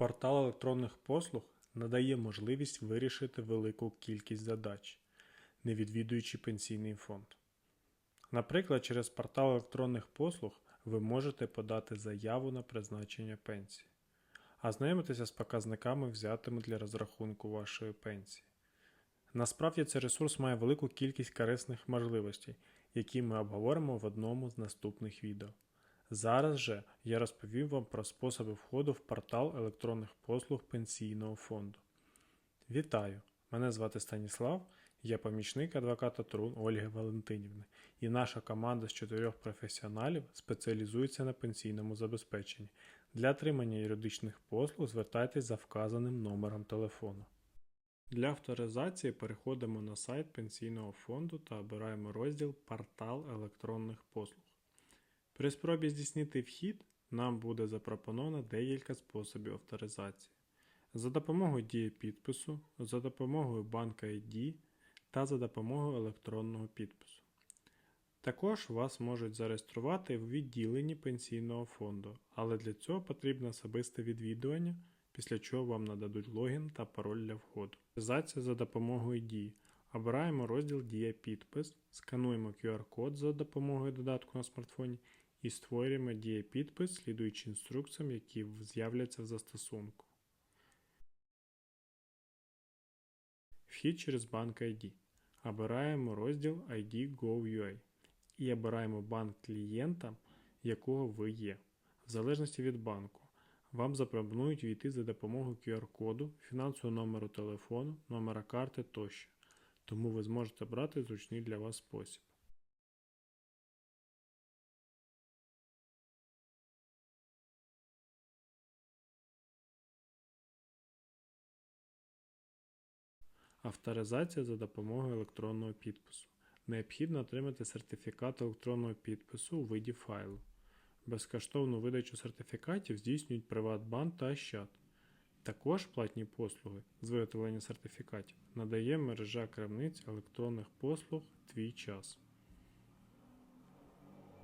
Портал електронних послуг надає можливість вирішити велику кількість задач, не відвідуючи пенсійний фонд. Наприклад, через портал електронних послуг ви можете подати заяву на призначення пенсії, а знайомитися з показниками, взятими для розрахунку вашої пенсії. Насправді цей ресурс має велику кількість корисних можливостей, які ми обговоримо в одному з наступних відео. Зараз же я розповім вам про способи входу в портал електронних послуг пенсійного фонду. Вітаю! Мене звати Станіслав, я помічник адвоката Трун Ольги Валентинівни, і наша команда з чотирьох професіоналів спеціалізується на пенсійному забезпеченні. Для отримання юридичних послуг звертайтесь за вказаним номером телефону. Для авторизації переходимо на сайт пенсійного фонду та обираємо розділ Портал електронних послуг. При спробі здійснити вхід нам буде запропоновано декілька способів авторизації. За допомогою дії підпису, за допомогою банка ID та за допомогою електронного підпису. Також вас можуть зареєструвати в відділенні пенсійного фонду, але для цього потрібно особисте відвідування, після чого вам нададуть логін та пароль для входу. Авторизація за допомогою дії. Обираємо розділ Дія підпис, скануємо QR-код за допомогою додатку на смартфоні і створюємо дія підпис, слідуючи інструкціям, які з'являться в застосунку. Вхід через банк ID. Обираємо розділ ID Go.ua і обираємо банк клієнта, якого ви є. В залежності від банку. Вам запропонують війти за допомогою QR-коду, фінансового номеру телефону, номера карти тощо. Тому ви зможете брати зручний для вас спосіб. Авторизація за допомогою електронного підпису. Необхідно отримати сертифікат електронного підпису у виді файлу. Безкоштовну видачу сертифікатів здійснюють Приватбанк та Ощад. Також платні послуги з виготовлення сертифікатів надає мережа крамниць електронних послуг Твій час.